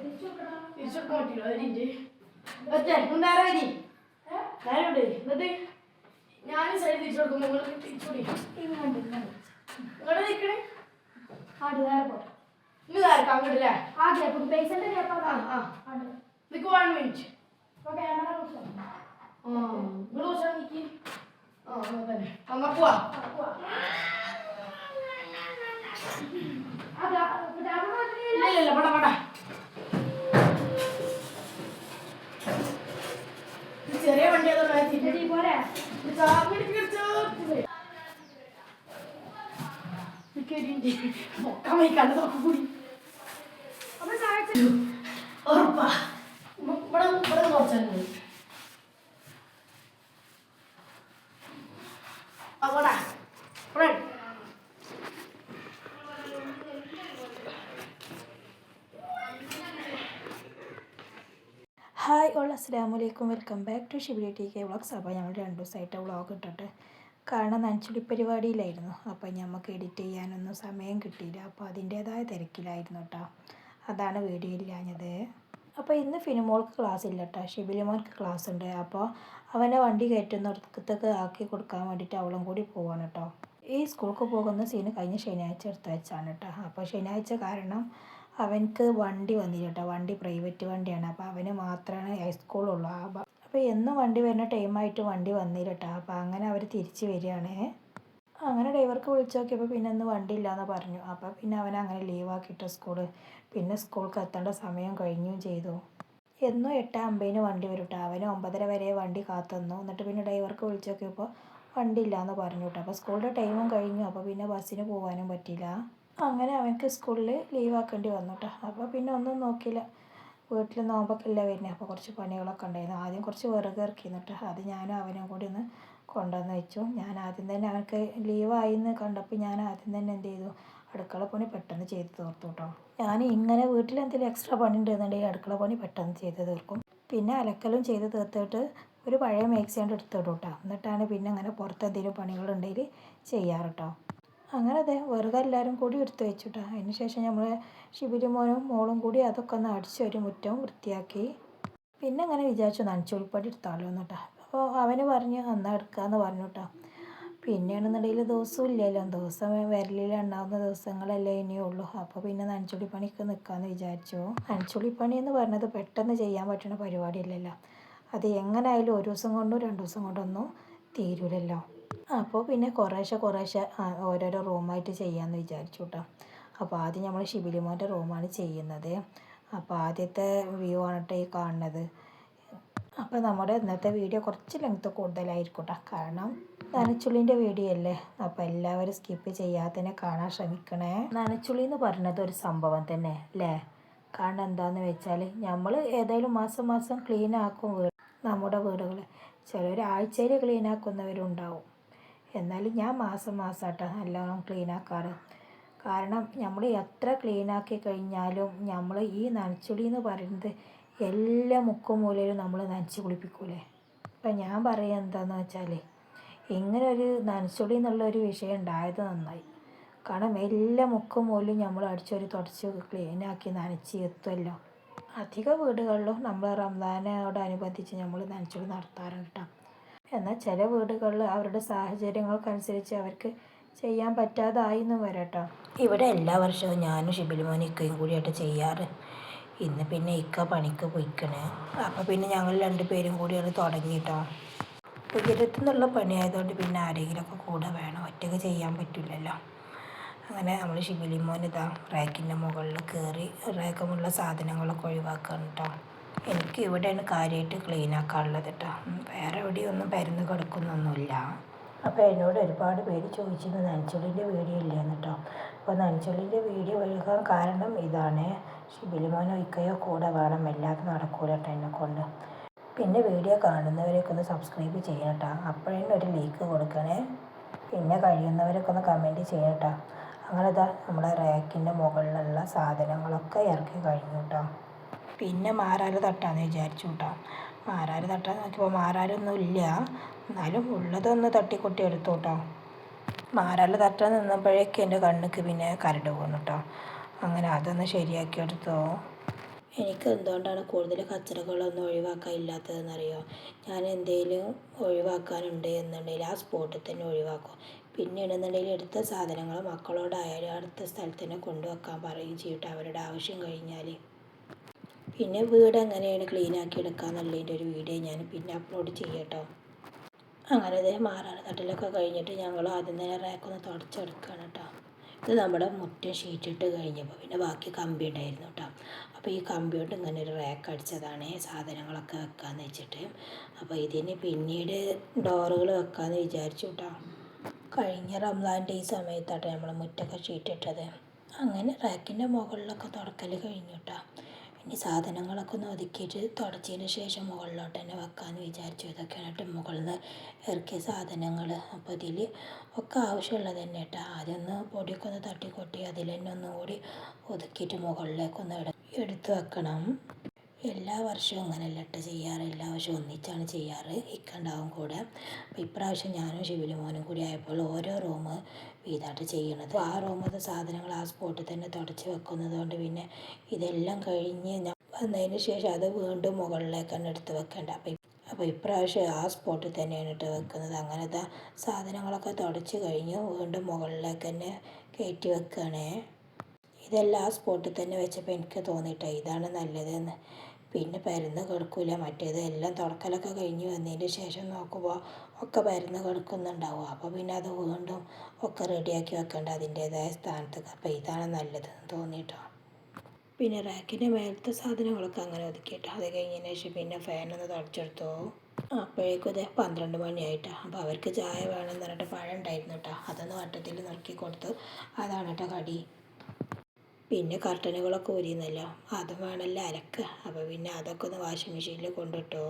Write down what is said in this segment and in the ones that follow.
തിരിച്ചെടുക്കാൻ പറ്റില്ല അതിന്റെ ഒറ്റ നേരെ വരി നേരെ വിട് എന്നിട്ട് ഞാൻ സൈഡ് തിരിച്ചു കൊടുക്കുമ്പോൾ നിങ്ങൾ തിരിച്ചുകൂടി ഇങ്ങോട്ട് നിൽക്കണേ ഇന്ന് നേരക്കാം അങ്ങോട്ടല്ലേ? ആ ആ. നിൽക്ക് വൺ മിനിറ്റ് ആ നിങ്ങൾ കുറച്ചാൽ നിൽക്കി ആ അങ്ങനെ തന്നെ അങ്ങ പോവാ. ഇല്ല ഇല്ല പട പട. ചെറിയ വണ്ടി അതോ ഉറപ്പാ ഇവിടെ ഇവിടെ കുറച്ചാൽ മതി അവിടെ ഇവിടെ ഹായ് ഓൾ അസ്സാം വലൈക്കും welcome back to Shibili T K vlogs. അപ്പോൾ ഞങ്ങൾ രണ്ട് ദിവസമായിട്ട് വ്ളോഗ് ഇട്ടിട്ട് കാരണം നനച്ചുടി പരിപാടിയിലായിരുന്നു. അപ്പോൾ ഞമ്മക്ക് എഡിറ്റ് ചെയ്യാനൊന്നും സമയം കിട്ടിയില്ല. അപ്പോൾ അതിന്റേതായ തിരക്കിലായിരുന്നു കേട്ടോ. അതാണ് വീഡിയോ ഇല്ലാഞ്ഞത്. അപ്പോൾ ഇന്ന് ഫിനിമോൾക്ക് ക്ലാസ് ഇല്ല കേട്ടോ. ഷിബിലിമോൾക്ക് ക്ലാസ് ഉണ്ട്. അപ്പോൾ അവനെ വണ്ടി കയറ്റുന്നിടത്തേക്ക് ആക്കി കൊടുക്കാൻ വേണ്ടിയിട്ട് അവളും കൂടി പോവാണ് കേട്ടോ. ഈ സ്കൂൾക്ക് പോകുന്ന സീന് കഴിഞ്ഞ ശനിയാഴ്ച എടുത്ത് വെച്ചാണ് കേട്ടോ. അപ്പോൾ ശനിയാഴ്ച കാരണം അവനക്ക് വണ്ടി വന്നില്ല കേട്ടോ. വണ്ടി പ്രൈവറ്റ് വണ്ടിയാണ്. അപ്പോൾ അവന് മാത്രമാണ് ഹൈസ്കൂളുള്ളൂ ആ അപ്പോൾ എന്നും വണ്ടി വരുന്ന ടൈമായിട്ട് വണ്ടി വന്നില്ല കേട്ടോ. അപ്പോൾ അങ്ങനെ അവർ തിരിച്ച് വരികയാണ്. അങ്ങനെ ഡ്രൈവർക്ക് വിളിച്ചു നോക്കിയപ്പോൾ പിന്നെ ഇന്ന് വണ്ടി ഇല്ലയെന്ന് പറഞ്ഞു. അപ്പോൾ പിന്നെ അവൻ അങ്ങനെ ലീവാക്കിയിട്ട് സ്കൂൾ പിന്നെ സ്കൂൾക്ക് എത്തേണ്ട സമയം കഴിഞ്ഞും ചെയ്തു. എന്നും എട്ട് അമ്പതിന് വണ്ടി വരും കേട്ടോ. അവന് ഒമ്പതര വരെ വണ്ടി കാത്തുനിന്നു. എന്നിട്ട് പിന്നെ ഡ്രൈവർക്ക് വിളിച്ചു നോക്കിയപ്പോൾ വണ്ടി ഇല്ലയെന്ന് പറഞ്ഞു കേട്ടോ. അപ്പോൾ സ്കൂളിന്റെ ടൈമും കഴിഞ്ഞു. അപ്പോൾ പിന്നെ ബസ്സിന് പോകാനും പറ്റിയില്ല. അങ്ങനെ അവനക്ക് സ്കൂളിൽ ലീവാക്കേണ്ടി വന്നു കേട്ടോ അപ്പോൾ പിന്നെ ഒന്നും നോക്കിയില്ല. വീട്ടിൽ നോമ്പൊക്കെ ഇല്ല വരുന്നത് അപ്പോൾ കുറച്ച് പണികളൊക്കെ ഉണ്ടായിരുന്നു. ആദ്യം കുറച്ച് വിറക് ഇറക്കിയിരുന്നു കേട്ടോ അത് ഞാനും അവനും കൂടി ഒന്ന് കൊണ്ടുവന്ന് വെച്ചു. ഞാൻ ആദ്യം തന്നെ അവനക്ക് ലീവായി എന്ന് കണ്ടപ്പോൾ ഞാൻ ആദ്യം തന്നെ എന്ത് ചെയ്തു? അടുക്കള പണി പെട്ടെന്ന് ചെയ്ത് തീർത്തു കേട്ടോ ഞാൻ ഇങ്ങനെ വീട്ടിൽ എന്തെങ്കിലും എക്സ്ട്രാ പണി ഉണ്ടെന്നുണ്ടെങ്കിൽ അടുക്കള പണി പെട്ടെന്ന് ചെയ്ത് തീർക്കും. പിന്നെ അലക്കലും ചെയ്ത് തീർത്തിട്ട് ഒരു പഴയ മേക്സി കൊണ്ട് എടുത്തിടും കേട്ടോ എന്നിട്ടാണ് പിന്നെ അങ്ങനെ പുറത്ത് എന്തെങ്കിലും പണികളുണ്ടെങ്കിൽ ചെയ്യാറ് കേട്ടോ അങ്ങനെ അതെ വെറുതെ എല്ലാവരും കൂടി എടുത്ത് വെച്ചു കേട്ടോ അതിന് ശേഷം നമ്മൾ ശിബിരിമോനും മോളും കൂടി അതൊക്കെ ഒന്ന് അടിച്ച് ഒരു മുറ്റവും വൃത്തിയാക്കി. പിന്നെ അങ്ങനെ വിചാരിച്ചു നനച്ചുൾപ്പടി എടുത്താലോ എന്നിട്ടാ. അപ്പോൾ അവന് പറഞ്ഞു എന്നാൽ എടുക്കാമെന്ന് പറഞ്ഞു കേട്ടോ പിന്നെയാണെന്നുണ്ടെങ്കിൽ ദിവസവും ഇല്ലല്ലോ. ദിവസം വിരലിൽ ഉണ്ടാവുന്ന ദിവസങ്ങളല്ലേ ഇനിയുള്ളൂ. അപ്പോൾ പിന്നെ നനച്ചുള്ളി പണിക്ക് നിൽക്കാമെന്ന് വിചാരിച്ചു. നനച്ചുള്ളി പണി എന്ന് പറഞ്ഞത് പെട്ടെന്ന് ചെയ്യാൻ പറ്റുന്ന പരിപാടിയില്ലല്ലോ. അത് എങ്ങനെ ആയാലും ഒരു ദിവസം കൊണ്ടോ രണ്ട് ദിവസം കൊണ്ടൊന്നും തീരൂലല്ലോ. അപ്പോൾ പിന്നെ കുറേശ്ശെ കുറേശ്ശെ ഓരോരോ റൂമായിട്ട് ചെയ്യാമെന്ന് വിചാരിച്ചു കേട്ടോ അപ്പോൾ ആദ്യം നമ്മൾ ശിബിലിമോന്റെ റൂമാണ് ചെയ്യുന്നത്. അപ്പോൾ ആദ്യത്തെ വ്യൂ ആണ് കേട്ടോ ഈ കാണുന്നത്. അപ്പോൾ നമ്മുടെ ഇന്നത്തെ വീഡിയോ കുറച്ച് ലെങ്ത് കൂടുതലായിരിക്കും കേട്ടോ കാരണം നനച്ചുള്ളിന്റെ വീഡിയോ അല്ലേ? അപ്പോൾ എല്ലാവരും സ്കിപ്പ് ചെയ്യാതെ തന്നെ കാണാൻ ശ്രമിക്കണേ. നനച്ചുള്ളി എന്ന് പറഞ്ഞത് ഒരു സംഭവം തന്നെ അല്ലേ? കാരണം എന്താണെന്ന് വെച്ചാൽ നമ്മൾ ഏതായാലും മാസം മാസം ക്ലീൻ ആക്കും വീട് നമ്മുടെ വീടുകൾ ചിലർ ആഴ്ചയിൽ ക്ലീൻ എന്നാലും ഞാൻ മാസം മാസമായിട്ടാണ് നല്ലോണം ക്ലീൻ ആക്കാറ്. കാരണം നമ്മൾ എത്ര ക്ലീൻ ആക്കി കഴിഞ്ഞാലും നമ്മൾ ഈ നനച്ചുളി എന്ന് പറയുന്നത് എല്ലാ മുക്കും മൂലയിലും നമ്മൾ നനച്ച് കുളിപ്പിക്കൂലേ? അപ്പം ഞാൻ പറയുക എന്താണെന്ന് വെച്ചാൽ ഇങ്ങനെ ഒരു നനച്ചുളി എന്നുള്ളൊരു വിഷയം ഉണ്ടായത് നന്നായി. കാരണം എല്ലാ മുക്കും മൂലയും നമ്മൾ അടിച്ചൊരു തുടച്ച് ക്ലീനാക്കി നനച്ച് എത്തുമല്ലോ അധിക വീടുകളിലും നമ്മൾ റംസാനോടനുബന്ധിച്ച് നമ്മൾ നനച്ചുളി നടത്താറുണ്ട് കേട്ടോ എന്നാൽ ചില വീടുകളിൽ അവരുടെ സാഹചര്യങ്ങൾക്കനുസരിച്ച് അവർക്ക് ചെയ്യാൻ പറ്റാതായി എന്നും വരട്ടോ. ഇവിടെ എല്ലാ വർഷവും ഞാനും ഷിബിലിമോനും ഇക്കയും കൂടിയായിട്ട് ചെയ്യാറ്. ഇന്ന് പിന്നെ ഇക്ക പണിക്ക് പോയിക്കണേ. അപ്പോൾ പിന്നെ ഞങ്ങൾ രണ്ടുപേരും കൂടിയാണ് തുടങ്ങിയിട്ടോ ഉയരത്തു പണിയായതുകൊണ്ട് പിന്നെ ആരെങ്കിലുമൊക്കെ കൂടെ വേണം. ഒറ്റയ്ക്ക് ചെയ്യാൻ പറ്റില്ലല്ലോ. അങ്ങനെ നമ്മൾ ഷിബിലിമോൻ ഇതാ റാക്കിന്റെ മുകളിൽ കയറി റാക്കമുള്ള സാധനങ്ങളൊക്കെ ഒഴിവാക്കണം കേട്ടോ എനിക്ക് ഇവിടെയാണ് കാര്യമായിട്ട് ക്ലീൻ ആക്കാനുള്ളത് കേട്ടോ വേറെ എവിടെയൊന്നും പരന്ന് കിടക്കുന്നൊന്നുമില്ല. അപ്പോൾ എന്നോട് ഒരുപാട് പേര് ചോദിച്ചിരുന്നു നനച്ചുള്ളിന്റെ വീഡിയോ ഇല്ലയെന്ന് കേട്ടോ അപ്പോൾ നനച്ചുള്ളിന്റെ വീഡിയോ ഒഴുകാൻ കാരണം ഇതാണ്. ശിബിലിമോൻ ഇക്കയോ കൂടെ വേണം അല്ലാതെ നടക്കൂല കേട്ടോ എന്നെ കൊണ്ട്. പിന്നെ വീഡിയോ കാണുന്നവരൊക്കെ ഒന്ന് സബ്സ്ക്രൈബ് ചെയ്യണം കേട്ടോ അപ്പോഴേ ഒരു ലൈക്ക് കൊടുക്കണേ. പിന്നെ കഴിയുന്നവരൊക്കെ ഒന്ന് കമന്റ് ചെയ്യണം കേട്ടോ അങ്ങനെ ഇതാ നമ്മുടെ റാക്കിന്റെ മുകളിലുള്ള സാധനങ്ങളൊക്കെ ഇറക്കി കഴിഞ്ഞു കേട്ടോ പിന്നെ മാറാർ തട്ടാന്ന് വിചാരിച്ചു കേട്ടോ മാറാർ തട്ടാൻ നോക്കിയപ്പോൾ മാറാരൊന്നും ഇല്ല എന്നാലും ഉള്ളതൊന്ന് തട്ടിക്കൊട്ടി എടുത്തു കേട്ടോ മാറാൽ തട്ടാൻ നിന്നപ്പോഴേക്കും എന്റെ കണ്ണുക്ക് പിന്നെ കരട് പോന്നു കേട്ടോ അങ്ങനെ അതൊന്ന് ശരിയാക്കി എടുത്തോ. എനിക്ക് എന്തുകൊണ്ടാണ് കൂടുതൽ കച്ചറകളൊന്നും ഒഴിവാക്കാൻ ഇല്ലാത്തതെന്നറിയോ? ഞാൻ എന്തെങ്കിലും ഒഴിവാക്കാനുണ്ട് എന്നുണ്ടെങ്കിൽ ആ സ്പോട്ടിൽ തന്നെ ഒഴിവാക്കും. പിന്നീടെന്നുണ്ടെങ്കിൽ എടുത്ത സാധനങ്ങൾ മക്കളോടായാലും അടുത്ത സ്ഥലത്ത് തന്നെ കൊണ്ടുവെക്കാൻ പറയുകയും ചെയ്യട്ടെ അവരുടെ ആവശ്യം കഴിഞ്ഞാൽ പിന്നെ വീട് എങ്ങനെയാണ് ക്ലീനാക്കി എടുക്കുക എന്നുള്ളതിന്റെ ഒരു വീഡിയോ ഞാൻ പിന്നെ അപ്ലോഡ് ചെയ്യട്ടോ. അങ്ങനെ ഇതേ മാറാറ് തട്ടിലൊക്കെ കഴിഞ്ഞിട്ട് ഞങ്ങൾ ആദ്യം തന്നെ റാക്കൊന്ന് തുടച്ചെടുക്കുകയാണ് കേട്ടോ ഇത് നമ്മുടെ മുറ്റം ഷീറ്റിട്ട് കഴിഞ്ഞപ്പോൾ പിന്നെ ബാക്കി കമ്പി ഉണ്ടായിരുന്നു കേട്ടോ അപ്പോൾ ഈ കമ്പി കൊണ്ട് ഇങ്ങനെ ഒരു റാക്ക് അടിച്ചതാണ് സാധനങ്ങളൊക്കെ വെക്കാമെന്ന് വെച്ചിട്ട്. അപ്പോൾ ഇതിന് പിന്നീട് ഡോറുകൾ വെക്കാമെന്ന് വിചാരിച്ചു കേട്ടോ കഴിഞ്ഞ റംസാന്റെ ഈ സമയത്താട്ടോ നമ്മൾ മുറ്റൊക്കെ ഷീറ്റിട്ടത് അങ്ങനെ റാക്കിന്റെ മുകളിലൊക്കെ തുടക്കൽ കഴിഞ്ഞു കേട്ടോ ഇനി സാധനങ്ങളൊക്കെ ഒന്ന് ഒതുക്കിയിട്ട് തുടച്ചതിന് ശേഷം മുകളിലോട്ട് തന്നെ വെക്കാമെന്ന് വിചാരിച്ചു. ഇതൊക്കെയാണ് കേട്ടോ മുകളിൽ നിന്ന് ഇറക്കിയ സാധനങ്ങൾ അപ്പോൾ ഇതിൽ ഒക്കെ ആവശ്യമുള്ളത് തന്നെ കേട്ടോ. ആദ്യം ഒന്ന് പൊടിയൊക്കെ ഒന്ന് തട്ടിക്കൊട്ടി അതിൽ തന്നെ ഒന്നും കൂടി ഒതുക്കിയിട്ട് മുകളിലേക്കൊന്ന് എടുത്ത് വെക്കണം. എല്ലാ വർഷവും അങ്ങനെ കേട്ടോ ചെയ്യാറ്? എല്ലാ വർഷവും ഒന്നിച്ചാണ് ചെയ്യാറ്. ഇക്കണ്ടാവും കൂടെ. അപ്പോൾ ഇപ്രാവശ്യം ഞാനും ശിവലി മോനും കൂടി ആയപ്പോൾ ഓരോ റൂം വീതായിട്ട് ചെയ്യണത് ആ റൂമത്തെ സാധനങ്ങൾ ആ സ്പോട്ടിൽ തന്നെ തുടച്ച് വെക്കുന്നത് കൊണ്ട് പിന്നെ ഇതെല്ലാം കഴിഞ്ഞ് ഞാൻ വന്നതിന് ശേഷം അത് വീണ്ടും മുകളിലേക്കാണ് എടുത്ത് വെക്കേണ്ടത് അപ്പോൾ അപ്പോൾ ഇപ്രാവശ്യം ആ സ്പോട്ടിൽ തന്നെയാണ് ഇട്ട് വെക്കുന്നത്. അങ്ങനത്തെ സാധനങ്ങളൊക്കെ തുടച്ച് കഴിഞ്ഞ് വീണ്ടും മുകളിലേക്ക് തന്നെ കയറ്റി വെക്കുകയാണേ ഇതെല്ലാം ആ സ്പോട്ടിൽ തന്നെ വെച്ചപ്പോൾ എനിക്ക് തോന്നിയിട്ടോ ഇതാണ് നല്ലതെന്ന്. പിന്നെ പരന്ന് കിടക്കില്ല മറ്റേത് എല്ലാം തുടക്കലൊക്കെ കഴിഞ്ഞ് വന്നതിന് ശേഷം നോക്കുമ്പോൾ ഒക്കെ പരന്ന് കിടക്കുന്നുണ്ടാവും. അപ്പോൾ പിന്നെ അത് വീണ്ടും ഒക്കെ റെഡിയാക്കി വെക്കേണ്ട. അതിന്റേതായ സ്ഥാനത്തൊക്കെ. അപ്പോൾ ഇതാണ് നല്ലത് തോന്നിയിട്ടോ പിന്നെ റാക്കിന്റെ മേലത്തെ സാധനങ്ങളൊക്കെ അങ്ങനെ ഒതുക്കിയിട്ട്. അത് കഴിഞ്ഞതിന് ശേഷം പിന്നെ ഫാനൊന്ന് തുടച്ചെടുത്തു. അപ്പോഴേക്കും ഇതേ പന്ത്രണ്ട് മണിയായിട്ടാണ് അപ്പോൾ അവർക്ക് ചായ വേണമെന്ന് പറഞ്ഞിട്ട് പഴം ഉണ്ടായിരുന്നു കേട്ടോ അതൊന്ന് വട്ടത്തിൽ നുറുക്കി കൊടുത്ത്. അതാണ് കേട്ടോ കടി. പിന്നെ കർട്ടനുകളൊക്കെ ഒരിയുന്നല്ലോ അതും വേണമല്ലോ അലക്കുക അപ്പോൾ പിന്നെ അതൊക്കെ ഒന്ന് വാഷിംഗ് മെഷീനിൽ കൊണ്ടിട്ടോ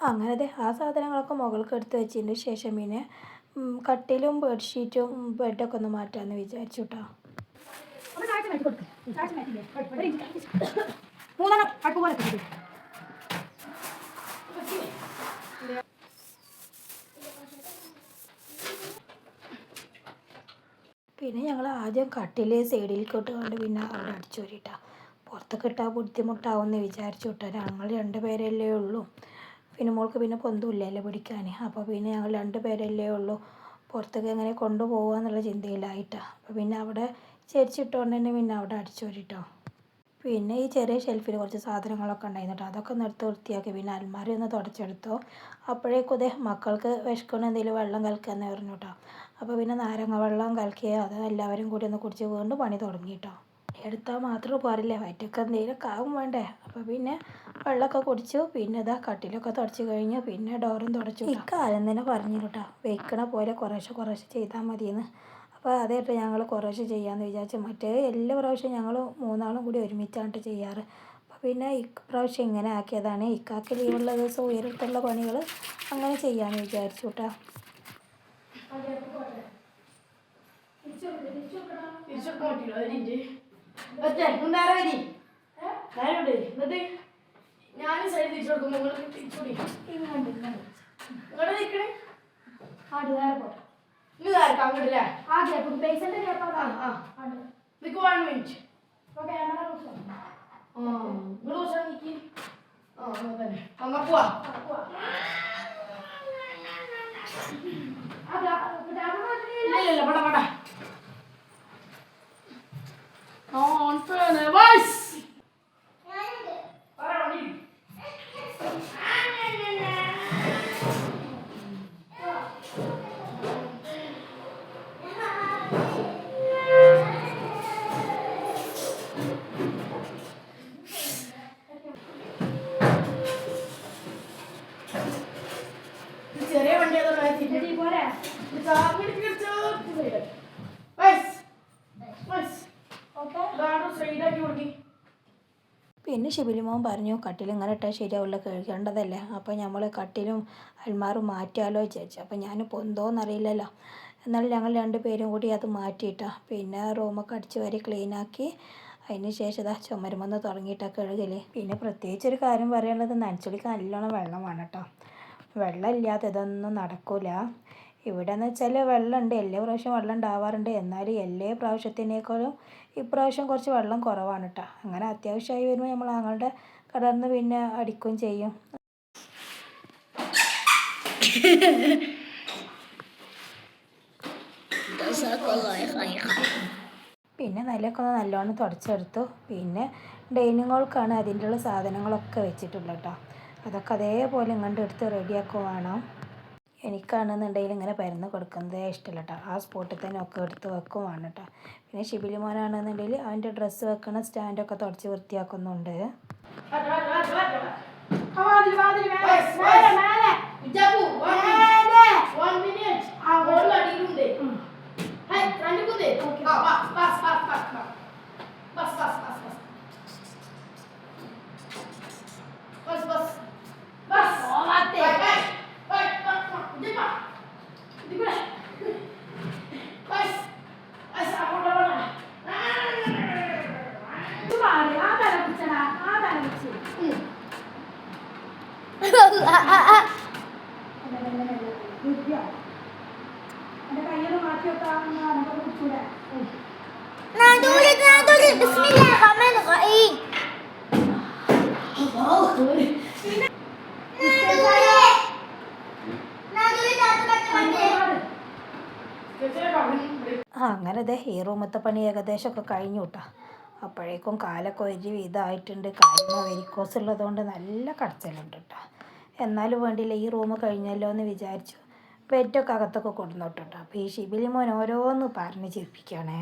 അങ്ങനെ അതെ ആ സാധനങ്ങളൊക്കെ മുകൾക്ക് എടുത്ത് വെച്ചതിന് ശേഷം പിന്നെ കട്ടിലും ബെഡ്ഷീറ്റും ബെഡൊക്കെ ഒന്ന് മാറ്റാമെന്ന് വിചാരിച്ചു കേട്ടോ മൂന്നെണ്ണം. അടുപ്പ് പോലെ പിന്നെ ഞങ്ങൾ ആദ്യം കട്ടിൽ സൈഡിലേക്കോട്ട് കൊണ്ട് പിന്നെ അവിടെ അടിച്ചു വരിട്ടാ പുറത്തൊക്കെ ഇട്ടാൽ ബുദ്ധിമുട്ടാവുമെന്ന് വിചാരിച്ചു കേട്ടോ. ഞങ്ങൾ രണ്ട് പേരല്ലേ ഉള്ളൂ. പിന്നെ മോൾക്ക് പിന്നെ പൊന്തുമില്ലല്ലോ പിടിക്കാൻ അപ്പോൾ പിന്നെ ഞങ്ങൾ രണ്ട് പേരല്ലേ ഉള്ളൂ. പുറത്തൊക്കെ എങ്ങനെ കൊണ്ടുപോകുക എന്നുള്ള ചിന്തയിലായിട്ടാണ് അപ്പോൾ പിന്നെ അവിടെ ചേരിച്ചിട്ടുകൊണ്ട് തന്നെ പിന്നെ അവിടെ അടിച്ചു വരിട്ടോ പിന്നെ ഈ ചെറിയ ഷെൽഫിൽ കുറച്ച് സാധനങ്ങളൊക്കെ ഉണ്ടായിരുന്നു അതൊക്കെ നിർത്തി വൃത്തിയാക്കി. പിന്നെ അൽമാരി ഒന്ന് തുടച്ചെടുത്തു. അപ്പോഴേക്കും ഇതേ മക്കൾക്ക് വിശക്കുന്ന എന്തെങ്കിലും വെള്ളം കലക്കാന്ന് പറഞ്ഞു കേട്ടോ. അപ്പോൾ പിന്നെ നാരങ്ങ വെള്ളം കലക്കിയ അത് എല്ലാവരും കൂടി ഒന്ന് കുടിച്ച് വീണ്ടും പണി തുടങ്ങി കേട്ടോ എടുത്താൽ മാത്രം പോരല്ലേ വയറ്റൊക്കെ എന്തെങ്കിലുമൊക്കെ ആവും വേണ്ടേ. അപ്പോൾ പിന്നെ വെള്ളമൊക്കെ കുടിച്ചു പിന്നെ ഇതാ കട്ടിലൊക്കെ തുടച്ച് കഴിഞ്ഞു പിന്നെ ഡോറും തുടച്ചു കാലം തന്നെ പറഞ്ഞു കേട്ടോ വെക്കണ പോലെ കുറേശ്ശെ കുറേശ്ശെ ചെയ്താൽ മതിയെന്ന്. അപ്പോൾ അതായിട്ട് ഞങ്ങൾ കുറേശ്ശെ ചെയ്യാമെന്ന് വിചാരിച്ചു മറ്റേ എല്ലാ പ്രാവശ്യം ഞങ്ങൾ മൂന്നാളും കൂടി ഒരുമിച്ചാണ് ചെയ്യാറ്. അപ്പോൾ പിന്നെ ഇപ്രാവശ്യം ഇങ്ങനെ ആക്കിയതാണ്. ഇക്കാക്ക് ലീവുള്ള ദിവസം ഉയരത്തുള്ള പണികൾ അങ്ങനെ ചെയ്യാമെന്ന് വിചാരിച്ചു കേട്ടോ തിരിച്ചെടുക്കാൻ പറ്റില്ല അതിന്റെ ഒറ്റ നേരെ വരി. നേരോട് എന്നിട്ട്? ഞാൻ സൈഡ് തിരിച്ചു കൊടുക്കുമ്പോൾ നിങ്ങൾ തിരിച്ചുകൂടി ഇങ്ങോട്ട് നിൽക്കണേ ഇന്ന് നേരക്കാം അങ്ങോട്ടല്ലേ ആ ആ നിൽക്ക് വൺ മിനിറ്റ് ആ നിങ്ങൾ കുറച്ചാൽ നിൽക്കി ആ അങ്ങനെ തന്നെ. എന്നാ പോവാ. ഇല്ല ഇല്ല പടാ ഓൺ ഓൺ ഫേനെ പിന്നെ ശിബിലിമോൻ പറഞ്ഞു കട്ടിൽ ഇങ്ങനെ ഇട്ടാൽ ശരിയാവില്ല കഴിക്കേണ്ടതല്ലേ അപ്പോൾ നമ്മൾ കട്ടിലും അൽമാറും മാറ്റിയാലോ വിചാരിച്ചു. അപ്പോൾ ഞാൻ പൊന്തോന്നറിയില്ലല്ലോ എന്നാലും ഞങ്ങൾ രണ്ട് പേരും കൂടി അത് മാറ്റിയിട്ടാ. പിന്നെ റൂമൊക്കെ അടിച്ച് വരി ക്ലീനാക്കി അതിന് ശേഷം ഇതാ ചുമരുമെന്ന് തുടങ്ങിയിട്ടൊക്കെ കഴുകൽ. പിന്നെ പ്രത്യേകിച്ച് ഒരു കാര്യം പറയാനുള്ളത് നനച്ചുളിക്ക് നല്ലോണം വെള്ളം വേണം കേട്ടോ. വെള്ളം ഇല്ലാതെ ഇതൊന്നും നടക്കില്ല ഇവിടെ എന്ന് വെച്ചാൽ വെള്ളമുണ്ട്. എല്ലാ പ്രാവശ്യം വെള്ളം ഉണ്ടാവാറുണ്ട്. എന്നാലും എല്ലാ പ്രാവശ്യത്തിനേക്കാളും ഇപ്രാവശ്യം കുറച്ച് വെള്ളം കുറവാണ് കേട്ടോ അങ്ങനെ അത്യാവശ്യമായി വരുമ്പോൾ നമ്മൾ ഞങ്ങളുടെ കടർന്ന് പിന്നെ അടിക്കുകയും ചെയ്യും. പിന്നെ നിലയൊക്കെ നല്ലോണം തുടച്ചെടുത്തു. പിന്നെ ഡൈനിങ് ഹോൾക്കാണ് അതിന്റെ ഉള്ള സാധനങ്ങളൊക്കെ വെച്ചിട്ടുള്ളത് കേട്ടോ അതൊക്കെ അതേപോലെ ഇങ്ങോട്ട് എടുത്ത് റെഡിയാക്കും വേണം എനിക്കാണെന്നുണ്ടെങ്കിൽ ഇങ്ങനെ പരന്ന് കൊടുക്കുന്നത് ഇഷ്ടമല്ല കേട്ടോ ആ സ്പോട്ടിൽ തന്നെ ഒക്കെ എടുത്ത് വെക്കും വേണം കേട്ടോ പിന്നെ ഷിബിലി മോനാണെന്നുണ്ടെങ്കിൽ അവന്റെ ഡ്രസ്സ് വെക്കണ സ്റ്റാൻഡൊക്കെ തുടച്ച് വൃത്തിയാക്കുന്നുണ്ട്. അങ്ങനെ ദേ ഈ റൂമത്തെ പണി ഏകദേശമൊക്കെ കഴിഞ്ഞു കേട്ടോ അപ്പോഴേക്കും കാലൊക്കെ ഒരു ഇതായിട്ടുണ്ട് കാലിന് വെരിക്കോസ് ഉള്ളതുകൊണ്ട് നല്ല കടച്ചലുണ്ട് കേട്ടോ എന്നാലും വേണ്ടിയില്ല ഈ റൂം കഴിഞ്ഞല്ലോ എന്ന് വിചാരിച്ചു. ബെഡൊക്കെ അകത്തൊക്കെ കൊടുന്നോട്ട് അപ്പോൾ ഈ ഷിബിലി മോൻ ഓരോന്ന് പറഞ്ഞ് ചിരിപ്പിക്കുകയാണേ.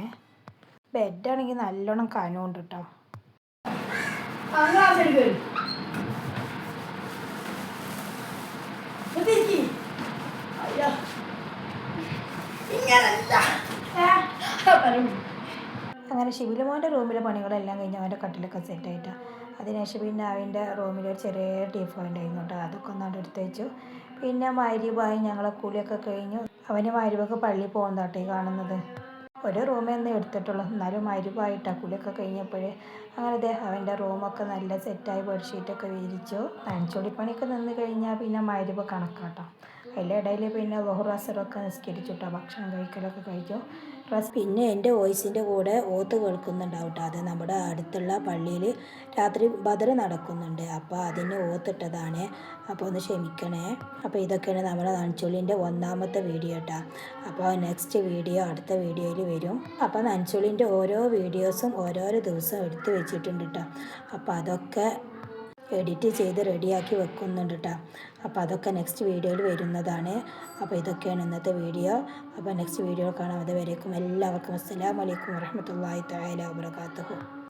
ബെഡാണെങ്കിൽ നല്ലോണം കനമുണ്ട് കേട്ടോ അങ്ങനെ ഷിബിലുമോന്റെ റൂമിലെ പണികളെല്ലാം കഴിഞ്ഞ് അവന്റെ കട്ടിലൊക്കെ സെറ്റായിട്ട് അതിനുശേഷം പിന്നെ അവന്റെ ഒരു ചെറിയ ടീ പോയിന്റ് ആയിരുന്നു കേട്ടോ. അതൊക്കെ ഒന്നാണ്ട് എടുത്ത് വെച്ചു. പിന്നെ മാരിബായി ഞങ്ങളെ കൂലിയൊക്കെ കഴിഞ്ഞു. അവന് മാരിബൊക്കെ പള്ളിയിൽ ഈ കാണുന്നത്. ഒരു റൂമേ ഒന്നും എടുത്തിട്ടുള്ളൂ. എന്നാലും മരുവായിട്ടാണ് കുളിയൊക്കെ കഴിഞ്ഞപ്പോഴേ അങ്ങനെ ദേ അവന്റെ റൂമൊക്കെ നല്ല സെറ്റായി ബെഡ്ഷീറ്റൊക്കെ വിരിച്ചു. നനച്ചുളിപ്പണിയൊക്കെ നിന്ന് കഴിഞ്ഞാൽ പിന്നെ മരുവ് കണക്കാട്ടോ. അതിന്റെ ഇടയിൽ പിന്നെ ബഹുറാസറൊക്കെ നിസ്കരിച്ചു കേട്ടോ. ഭക്ഷണം കഴിക്കലൊക്കെ കഴിച്ചു റസ് പിന്നെ എന്റെ വോയിസിന്റെ കൂടെ ഓത്ത് കേൾക്കുന്നുണ്ടാവും കേട്ടോ അത് നമ്മുടെ അടുത്തുള്ള പള്ളിയിൽ രാത്രി ബദർ നടക്കുന്നുണ്ട്. അപ്പോൾ അതിന് ഓത്തിട്ടതാണ്. അപ്പോൾ ഒന്ന് ക്ഷമിക്കണേ. അപ്പോൾ ഇതൊക്കെയാണ് നമ്മുടെ നനച്ചുള്ളിന്റെ ഒന്നാമത്തെ വീഡിയോ കേട്ടോ. അപ്പോൾ നെക്സ്റ്റ് വീഡിയോ അടുത്ത വീഡിയോയിൽ വരും. അപ്പോൾ നനച്ചുള്ളിന്റെ ഓരോ വീഡിയോസും ഓരോരോ ദിവസം എടുത്ത് വെച്ചിട്ടുണ്ട് കേട്ടോ. അപ്പോൾ അതൊക്കെ എഡിറ്റ് ചെയ്ത് റെഡിയാക്കി വെക്കുന്നുണ്ട് കേട്ടോ അപ്പോൾ അതൊക്കെ നെക്സ്റ്റ് വീഡിയോയിൽ വരുന്നതാണ്. അപ്പോൾ ഇതൊക്കെയാണ് ഇന്നത്തെ വീഡിയോ. അപ്പോൾ നെക്സ്റ്റ് വീഡിയോ കാണാം. അതുവരേക്കും എല്ലാവർക്കും അസ്സലാമലൈക്കും വറഹമത്തല്ലാഹി തആല വബറകാതുഹു.